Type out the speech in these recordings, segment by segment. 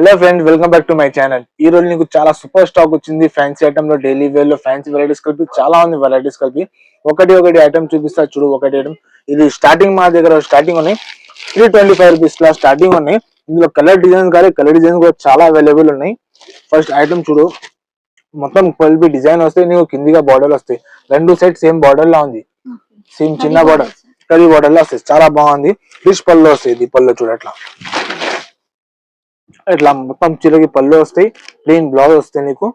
Hello friends welcome back to my channel ఈ రోజు నీకు చాలా సూపర్ స్టాక్ వచ్చింది. ఫ్యాన్సీ ఐటమ్లో డైలీ వేర్లో ఫ్యాన్సీ వెరైటీస్ కలిపి చాలా ఉంది వెరైటీస్ కలిపి. ఒకటి ఒకటి ఐటమ్ చూపిస్తా చూడు ఒకటి ఐటమ్ ఇది స్టార్టింగ్ మా దగ్గర స్టార్టింగ్ ఉన్నాయి. త్రీ ట్వంటీ ఫైవ్ రూపీస్ లా స్టార్టింగ్ ఉన్నాయి. ఇందులో కలర్ డిజైన్స్ కానీ కలర్ డిజైన్స్ కూడా చాలా అవైలబుల్ ఉన్నాయి. ఫస్ట్ ఐటమ్ చూడు. మొత్తం కలిపి డిజైన్ వస్తే నీకు కిందిగా బార్డర్ వస్తాయి. రెండు సెట్ సేమ్ బార్డర్ లా ఉంది. సేమ్ చిన్న బార్డర్ కర్రీ బార్డర్లో వస్తాయి. చాలా బాగుంది. రిచ్ పళ్ళు వస్తాయి ఇది పళ్ళు చూడు అట్లా. ఇట్లా మొత్తం చీరకి పళ్ళు వస్తాయి ప్లెయిన్ బ్లౌజ్ వస్తాయి నీకు.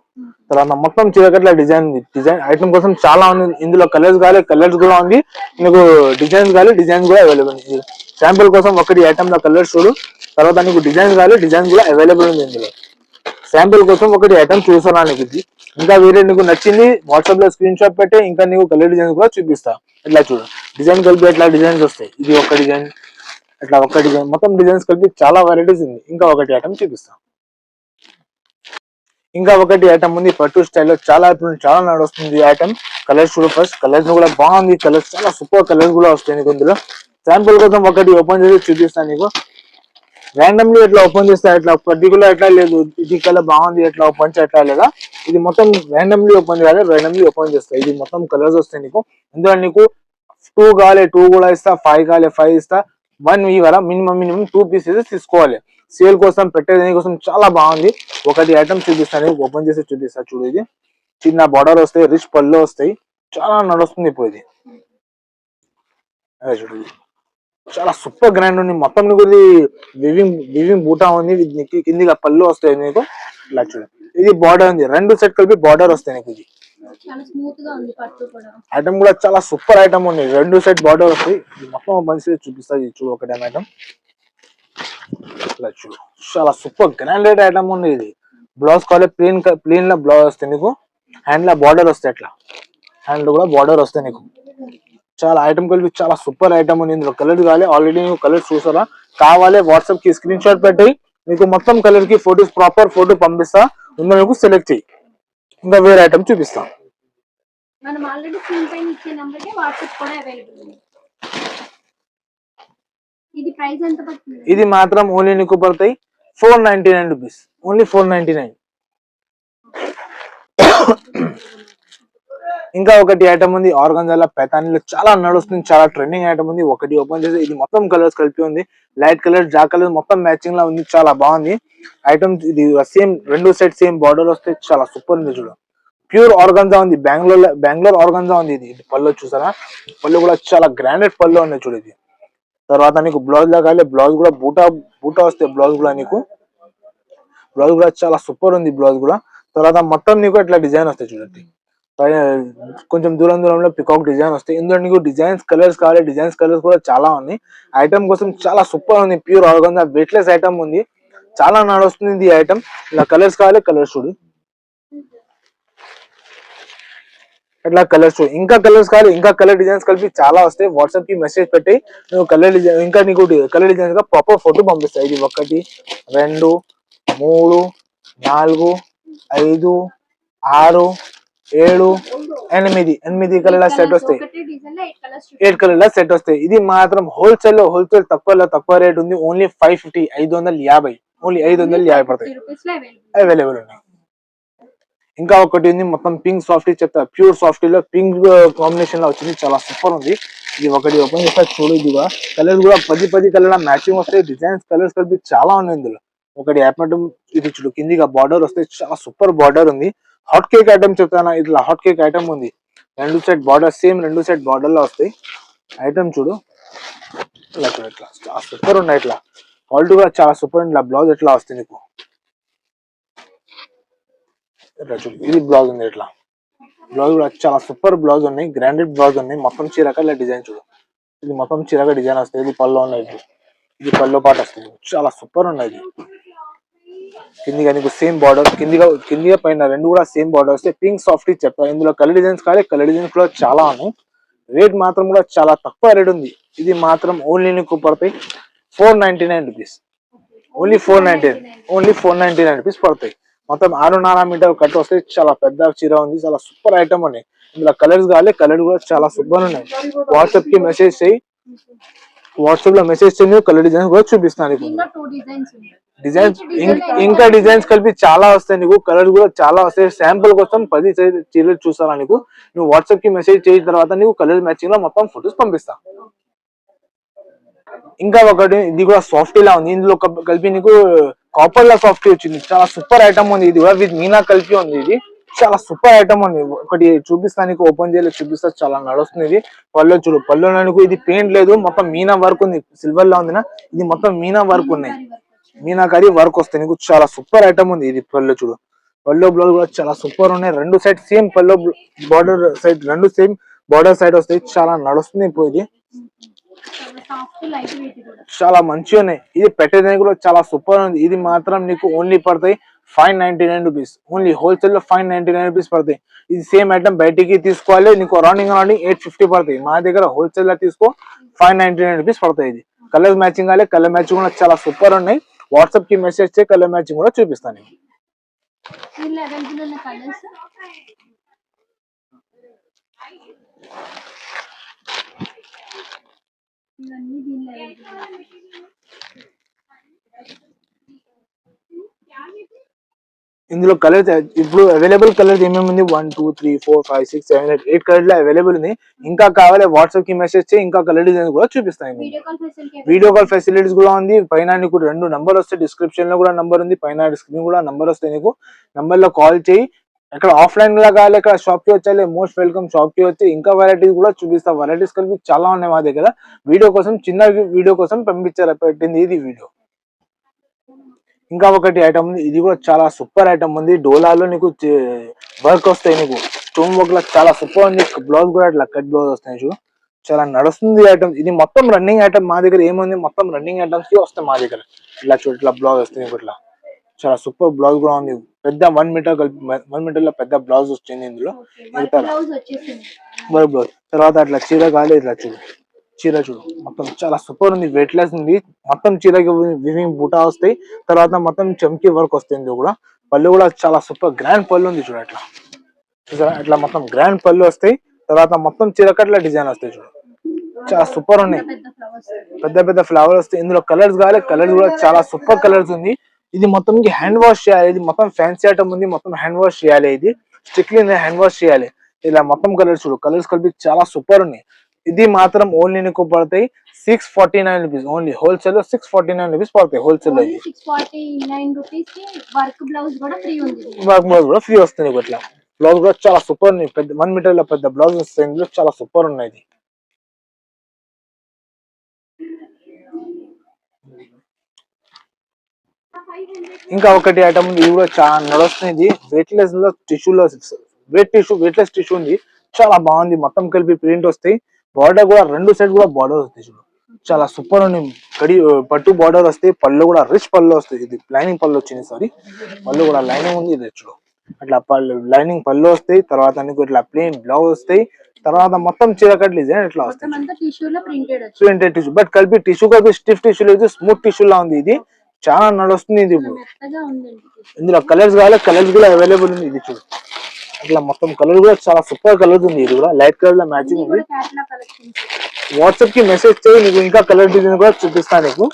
తర్వాత మొత్తం చీరకి అట్లా డిజైన్ డిజైన్ ఐటమ్ కోసం చాలా ఉంది ఇందులో కలర్స్ కాలే కలర్స్ కూడా ఉంది. నీకు డిజైన్స్ కావాలి డిజైన్స్ కూడా అవైలబుల్ ఉంది. శాంపుల్ కోసం ఒకటి ఐటమ్లో కలర్స్ చూడు. తర్వాత నీకు డిజైన్స్ కావాలి డిజైన్ కూడా అవైలబుల్ ఉంది ఇందులో. శాంపుల్ కోసం ఒకటి ఐటమ్ చూసాను నీకు ఇది? ఇంకా వేరే నీకు నచ్చింది వాట్సాప్లో స్క్రీన్ షాట్ పెట్టి ఇంకా నీకు కలర్ డిజైన్స్ కూడా చూపిస్తా. ఇట్లా చూడు. డిజైన్ కలిపి ఎట్లా డిజైన్స్ వస్తాయి? ఇది ఒక డిజైన్ అట్లా ఒక డిజైన్ మొత్తం డిజైన్స్ కలిపి చాలా వెరైటీస్ ఉంది. ఇంకా ఒకటి ఐటమ్ చూపిస్తాం. ఇంకా ఒకటి ఐటమ్ ఉంది. పట్టు స్టైల్లో చాలా చాలా నడుస్తుంది ఐటమ్ కలర్స్ కూడా ఫస్ట్ కలర్స్ కూడా బాగుంది. కలర్స్ చాలా సూపర్ కలర్స్ కూడా వస్తాయి నీకు ఇందులో. శాంపుల్ కోసం ఒకటి ఓపెన్ చేసి చూపిస్తాను నీకు. ర్యాండమ్లీ ఎట్లా ఓపెన్ చేస్తా ఎట్లా పర్టికులర్ ఎట్లా లేదు ఇది కలర్ బాగుంది ఎట్లా ఓపెన్ చేయట్లా లేదా? ఇది మొత్తం ర్యాండమ్లీ ఓపెన్ చేయాలి ర్యాండమ్లీ ఓపెన్ చేస్తా. ఇది మొత్తం కలర్స్ వస్తాయి నీకు. అందులో నీకు టూ కావాలి టూ కూడా ఇస్తా ఫైవ్ కావాలి ఫైవ్ ఇస్తా. వన్ ఇవ్వాలా మినిమం మినిమం టూ పీసెస్ తీసుకోవాలి. సేల్ కోసం పెట్టే కోసం చాలా బాగుంది. ఒకటి ఐటమ్ చూపిస్తాను ఓపెన్ చేసి చూపిస్తా చూడు ఇది. చిన్న బార్డర్ వస్తాయి రిచ్ పళ్ళు వస్తాయి. చాలా నడుస్తుంది ఇప్పుడు ఇది. అదే చూడు చాలా సూపర్ గ్రాండ్ ఉంది. మొత్తం నీకు ఇది వివింగ్ వివింగ్ బూటా ఉంది. ఇది కిందిగా పళ్ళు వస్తాయి నీకు. ఇలా చూడు. ఇది బార్డర్ ఉంది. రెండు సెట్ కలిపి బార్డర్ వస్తాయి నీకు ఇది. కూడా. ఐటమ్ కూడా చాలా సూపర్ ఐటమ్ ఉంది. రెండు సెట్ బార్డర్ వస్తాయి. మొత్తం మంచి చూపిస్తా. చూడు ఒకటే ఐటమ్ ఇలా చూడు. చాలా సూపర్ గ్రాండెడ్ ఐటమ్ ఉంది ఇది. బ్లౌజ్ కావాలి ప్లేన్ ప్లేన్లో బ్లౌజ్ వస్తాయి నీకు. హ్యాండ్లో బార్డర్ వస్తాయి అట్లా. హ్యాండ్ కూడా బార్డర్ వస్తాయి నీకు. చాలా ఐటమ్ కలిపి చాలా సూపర్ ఐటమ్ ఉంది. ఇందులో కలర్ కావాలి. ఆల్రెడీ నువ్వు కలర్ చూసారా కావాలి వాట్సాప్కి స్క్రీన్ షాట్ పెట్టి నీకు మొత్తం కలర్కి ఫోటోస్ ప్రాపర్ ఫోటో పంపిస్తా. ఇందులో నీకు సెలెక్ట్ చేయి ఇంకా వేరే ఐటమ్ చూపిస్తాం. మనం ఆల్రెడీ స్క్రీన్ పైన ఇచ్చే నెంబర్కి వాట్సాప్ కూడా అవైలబుల్ ఉంది. ఇది ప్రైస్ ఎంత పడుతుంది? ఇది మాత్రం ఓన్లీ నీకు పడతాయి four ninety nine rupees only four ninety nine ఇంకా ఒకటి ఐటమ్ ఉంది ఆర్గంజాల పెతానీలో చాలా నడుస్తుంది చాలా ట్రెండింగ్ ఐటమ్ ఉంది. ఒకటి ఓపెన్ చేసి ఇది మొత్తం కలర్స్ కలిపి ఉంది. లైట్ కలర్ డార్క్ కలర్ మొత్తం మ్యాచింగ్ లా ఉంది చాలా బాగుంది. ఐటమ్ ఇది సేమ్ రెండు సైడ్ సేమ్ బార్డర్ వస్తే చాలా సూపర్ ఉంది చూడు. ప్యూర్ ఆర్గంజా ఉంది బెంగళూరు బెంగళూరు ఆర్గంజా ఉంది ఇది. పళ్ళు చూసారా? పళ్ళు కూడా చాలా గ్రాండెడ్ పళ్ళు ఉన్నాయి చూడు ఇది. తర్వాత నీకు బ్లౌజ్ లాగాలి బ్లౌజ్ కూడా బూటా బూటా వస్తాయి బ్లౌజ్ కూడా నీకు. బ్లౌజ్ కూడా చాలా సూపర్ ఉంది బ్లౌజ్ కూడా. తర్వాత మొత్తం నీకు ఇట్లా డిజైన్ వస్తాయి చూడండి కొంచెం దూరం దూరంలో పికాక్ డిజైన్ వస్తాయి. ఇందులో నీకు డిజైన్స్ కలర్స్ కావాలి. డిజైన్స్ కలర్స్ కూడా చాలా ఉన్నాయి. ఐటమ్ కోసం చాలా సూపర్ ఉంది. ప్యూర్ ఆర్గంజా వెయిట్లెస్ ఐటమ్ ఉంది. చాలా నడుస్తుంది ఈ ఐటమ్ ఇలా కలర్స్ కావాలి కలర్స్ చూడు. ఇట్లా కలర్స్ ఇంకా కలర్స్ కావాలి ఇంకా కలర్ డిజైన్స్ కలిపి చాలా వస్తాయి. వాట్సాప్కి మెసేజ్ పెట్టి నువ్వు కలర్ డిజైన్ ఇంకా నీకు కలర్ డిజైన్స్గా ప్రాపర్ ఫోటో పంపిస్తాయి. ఇది ఒకటి రెండు మూడు నాలుగు ఐదు ఆరు ఏడు ఎనిమిది. ఎనిమిది కలర్ సెట్ వస్తాయి. Eight colours eight colour set వస్తాయి. ఇది మాత్రం హోల్సేల్లో హోల్సేల్ తక్కువలో తక్కువ రేట్ ఉంది. ఓన్లీ ఫైవ్ ఫిఫ్టీ ఐదు వందల యాభై. ఓన్లీ ఐదు వందల యాభై పడతాయి. అవైలబుల్ ఉన్నాయి. ఇంకా ఒకటి ఉంది. మొత్తం పింక్ సాఫ్టీ చెప్తా. ప్యూర్ సాఫ్టీ లో పింక్ కాంబినేషన్లో వచ్చింది. చాలా సూపర్ ఉంది. ఇది ఒకటి ఓపెన్ చేస్తా. చూడు ఇది కూడా కలర్స్ కూడా పది పది కలర్ మ్యాచింగ్ వస్తాయి. డిజైన్స్ కలర్స్ కలిపి చాలా ఉన్నాయి ఇందులో. ఒకటి యాప్మెంట్ ఇది చూడు. కిందిగా బార్డర్ వస్తే చాలా సూపర్ బార్డర్ ఉంది. హాట్ కేక్ ఐటమ్ చెప్తాను? ఇట్లా హాట్ కేక్ ఐటమ్ ఉంది. రెండు సెట్ బార్డర్ సేమ్ రెండు సెట్ బార్డర్లో వస్తాయి. ఐటమ్ చూడు. ఇట్లా చూడు ఇట్లా. చాలా సూపర్ ఉన్నాయి ఇట్లా. క్వాలిటీ కూడా చాలా సూపర్ ఉంది ఇట్లా బ్లౌజ్ ఎట్లా వస్తుంది నీకు? ఇట్లా చూడు. ఇది బ్లౌజ్ ఉంది ఇట్లా. బ్లౌజ్ కూడా చాలా సూపర్ బ్లౌజ్ ఉన్నాయి. గ్రాండెడ్ బ్లౌజ్ ఉన్నాయి. మొత్తం చీరక ఇలా డిజైన్ చూడు. ఇది మొత్తం చీరక డిజైన్ వస్తుంది ఇది పళ్ళు ఉన్నాయి. ఇది ఇది పళ్ళు పాట వస్తుంది చాలా సూపర్ ఉన్నాయి. ఇది కిందిగా నీకు సేమ్ బార్డర్ కిందిగా కిందిగా పైన రెండు కూడా సేమ్ బార్డర్ వస్తే పింక్ సాఫ్ట్ చెప్తా ఇందులో కలర్ డిజైన్స్ కావాలి. కలర్ డిజైన్స్ కూడా చాలా ఉన్నాయి. రేట్ మాత్రం కూడా చాలా తక్కువ రేట్ ఉంది. ఇది మాత్రం ఓన్లీ నీకు పడతాయి four ninety nine rupees only four ninety only four ninety nine rupees పడతాయి మొత్తం ఆరున్నర మీటర్ కట్ వస్తే చాలా పెద్ద చీర ఉంది. చాలా సూపర్ ఐటమ్ ఉన్నాయి. ఇందులో కలర్స్ కావాలి. కలర్ కూడా చాలా సూపర్ ఉన్నాయి. వాట్సాప్కి మెసేజ్ చేయి. వాట్సాప్లో మెసేజ్ చేయండి. కలర్ డిజైన్స్ కూడా చూపిస్తాను డిజైన్స్ ఇంకా డిజైన్స్ కలిపి చాలా వస్తాయి నీకు కలర్స్ కూడా చాలా వస్తాయి. శాంపుల్ కోసం పది చీరలు చూసారా నీకు? నువ్వు వాట్సాప్కి మెసేజ్ చేసిన తర్వాత నీకు కలర్ మ్యాచింగ్లో మొత్తం ఫొటోస్ పంపిస్తా. ఇంకా ఒకటి ఇది కూడా సాఫ్ట్ లా ఉంది. ఇందులో కలిపి నీకు కాపర్ లా సాఫ్ట్ వచ్చింది. చాలా సూపర్ ఐటమ్ ఉంది. ఇది కూడా విత్ మీనా కలిపి ఉంది ఇది. చాలా సూపర్ ఐటమ్ ఉంది. ఒకటి చూపిస్తా నీకు ఓపెన్ చేయలేదు చూపిస్తా. చాలా నడుస్తుంది ఇది. పళ్ళు చూడు పళ్ళు నీకు ఇది పెయింట్ లేదు. మొత్తం మీనా వర్క్ ఉంది. సిల్వర్ లా ఉంది ఇది మొత్తం మీనా వర్క్ ఉన్నాయి. మీనాకరి వర్క్ వస్తాయి నీకు చాలా సూపర్ ఐటమ్ ఉంది ఇది పళ్ళు చూడు. పళ్ళు బ్లౌజ్ కూడా చాలా సూపర్ ఉన్నాయి. రెండు సైడ్ సేమ్ పళ్ళు బార్డర్ సైడ్ రెండు సేమ్ బార్డర్ సైడ్ వస్తాయి చాలా నడుస్తుంది ఇప్పుడు ఇది. చాలా మంచిగా ఉన్నాయి. ఇది పెట్టేదానికి కూడా చాలా సూపర్ ఉంది. ఇది మాత్రం నీకు ఓన్లీ పడతాయి five ninety nine rupees only హోల్సేల్లో ఫైవ్ నైన్టీ నైన్ రూపీస్ పడతాయి. ఇది సేమ్ ఐటమ్ బయటికి తీసుకోవాలి. నీకు రౌండింగ్ రౌండింగ్ ఎయిట్ ఫిఫ్టీ పడతాయి. మా దగ్గర హోల్సేల్లో తీసుకో ఫైవ్ నైన్టీ నైన్ రూపీస్ పడతాయి ఇది. కలర్ మ్యాచింగ్ కాలే కలర్ మ్యాచింగ్ కూడా చాలా సూపర్ ఉన్నాయి. వాట్సాప్కి మెసేజ్ చేసి కలర్ మ్యాచింగ్ కూడా చూపిస్తాను నేను. ఇందులో కలర్స్ ఇప్పుడు అవైలబుల్ కలర్స్ ఏమేమి ఉంది? One two three four five six seven eight eight కలర్లో అవైలబుల్ ఉంది. ఇంకా కావాలి వాట్సాప్కి మెసేజ్ చేయి ఇంకా కలర్ డిజైన్ కూడా చూపిస్తాను నేను. వీడియో కాల్ ఫెసిలిటీస్ కూడా ఉంది. పైన నీకు రెండు నంబర్ వస్తాయి. డిస్క్రిప్షన్లో కూడా నంబర్ ఉంది. పైన స్క్రీన్ కూడా నంబర్ వస్తాయి నీకు. నంబర్లో కాల్ చేయి. ఇక్కడ ఆఫ్లైన్ లా కావాలి ఇక్కడ షాప్కి వచ్చాలి మోస్ట్ వెల్కమ్ షాప్కి వచ్చి ఇంకా వెరైటీస్ కూడా చూపిస్తా. వెరైటీస్ కలిపి చాలా ఉన్నాయి మా దగ్గర. వీడియో కోసం చిన్న వీడియో కోసం పంపించారు పెట్టింది ఇది వీడియో ఇంకా ఒకటి ఐటమ్ ఉంది. ఇది కూడా చాలా సూపర్ ఐటమ్ ఉంది. డోలాలో నీకు వర్క్ వస్తాయి నీకు. స్టోన్ వర్క్ లా చాలా సూపర్ ఉంది. బ్లౌజ్ కూడా ఇట్లా కట్ బ్లౌజ్ వస్తాయి చూడు. చాలా నడుస్తుంది ఐటమ్ ఇది మొత్తం రన్నింగ్ ఐటమ్ మా దగ్గర ఏముంది? మొత్తం రన్నింగ్ ఐటమ్స్కి వస్తాయి మా దగ్గర. ఇట్లా చూడు ఇట్లా బ్లౌజ్ వస్తుంది ఇట్లా. చాలా సూపర్ బ్లౌజ్ కూడా ఉంది. పెద్ద వన్ మీటర్ కలిపి వన్ మీటర్లో పెద్ద బ్లౌజ్ వచ్చింది ఇందులో. బ్లౌజ్ తర్వాత అట్లా చీర కాలే ఇట్లా చూడు. చీర చూడు. మొత్తం చాలా సూపర్ ఉంది. వెయిట్ లెస్ ఉంది. మొత్తం చీరకి వివింగ్ బూటా వస్తాయి. తర్వాత మొత్తం చమ్కీ వర్క్ వస్తుంది కూడా. పళ్ళు కూడా చాలా సూపర్. గ్రాండ్ పళ్ళు ఉంది చూడు అట్లా. చూసారా? అట్లా మొత్తం గ్రాండ్ పళ్ళు వస్తాయి. తర్వాత మొత్తం చీరకట్ల డిజైన్ వస్తాయి చూడు. చాలా సూపర్ ఉన్నాయి. పెద్ద పెద్ద ఫ్లవర్ వస్తాయి. ఇందులో కలర్స్ కావాలి. కలర్స్ కూడా చాలా సూపర్ కలర్స్ ఉంది. ఇది మొత్తం హ్యాండ్ వాష్ చేయాలి. ఇది మొత్తం ఫ్యాన్సీ ఐటమ్ ఉంది. మొత్తం హ్యాండ్ వాష్ చేయాలి ఇది. స్ట్రిక్ట్లీ హ్యాండ్ వాష్ చేయాలి. ఇలా మొత్తం కలర్స్ చూడు. కలర్స్ కలిపి చాలా సూపర్ ఉన్నాయి. ఇది మాత్రం ఓన్లీ నీకు పడతాయి six forty nine rupees only హోల్సేల్లో సిక్స్ ఫార్టీ నైన్ రూపీస్ పడతాయి హోల్సేల్లో. వర్క్ బ్లౌజ్ కూడా ఫ్రీ వస్తుంది ఇట్లా. బ్లౌజ్ కూడా చాలా సూపర్ పెద్ద వన్ మీటర్లో పెద్ద బ్లౌజ్ వస్తుంది చాలా సూపర్ ఉన్నాయి ఇంకా ఒకటి ఐటమ్ ఇది కూడా చాలా నడుస్తుంది వెయిట్ లెస్లో టిష్యూ లో weight tissue weightless tissue ఉంది. చాలా బాగుంది. మొత్తం కలిపి ప్రింట్ వస్తాయి. బార్డర్ కూడా రెండు సైడ్ కూడా బార్డర్ వస్తాయి చూడు. చాలా సూపర్ ఉంది కడి పట్టు బార్డర్ వస్తాయి పళ్ళు కూడా రిచ్ పళ్ళు వస్తాయి. ఇది లైనింగ్ పళ్ళు వచ్చింది సారీ పళ్ళు కూడా లైనింగ్ ఉంది ఇది చూడు. అట్లా పళ్ళు లైనింగ్ పళ్ళు వస్తాయి. తర్వాత నీకు ఇట్లా ప్లెయిన్ బ్లౌజ్ వస్తాయి. తర్వాత మొత్తం చీరకట్ డిజైన్ ఇట్లా వస్తాయి. ప్రింటెడ్ టిష్యూ బట్ కలిపి టిష్యూ కలిపి స్టిఫ్ టిష్యూ లేదు. స్మూత్ టిష్యూ లా ఉంది ఇది. చాలా నడుస్తుంది ఇది. ఇప్పుడు ఇందులో కలర్స్ కావాలి. కలర్స్ కూడా అవైలబుల్ ఉంది ఇది చూడు. ఇట్లా మొత్తం కలర్ కూడా చాలా సూపర్ కలర్స్ ఉంది. ఇది కూడా లైట్ కలర్లో మ్యాచింగ్ ఉంది. వాట్సాప్కి మెసేజ్ చేయి నీకు ఇంకా కలర్ డిజైన్ కూడా చూపిస్తాను నీకు.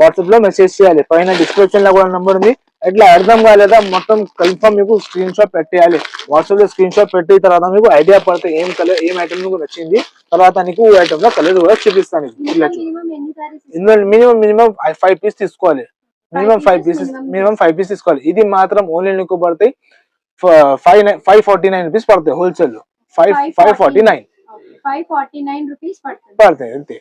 వాట్సాప్లో మెసేజ్ చేయాలి. పైన డిస్క్రిప్షన్లో కూడా నంబర్ ఉంది. ఇట్లా అర్థం కాలేదా? మొత్తం కన్ఫర్మ్ మీకు స్క్రీన్ షాట్ పెట్టేయాలి. వాట్సాప్లో స్క్రీన్ షాట్ పెట్టిన తర్వాత మీకు ఐడియా పడితే ఏం కలర్ ఏం ఐటమ్ నీకు నచ్చింది? తర్వాత నీకు ఐటమ్లో కలర్ కూడా చూపిస్తాను ఇందులో మినిమం మినిమం ఫైవ్ పీస్ తీసుకోవాలి. Minimum five pieces minimum five piece తీసుకోవాలి. ఇది మాత్రం ఓన్లీ నీకు పడతాయి. Five nine five forty nine rupees పడతాయి wholesale five five forty nine. Five forty nine rupees పడతాయి అంతే.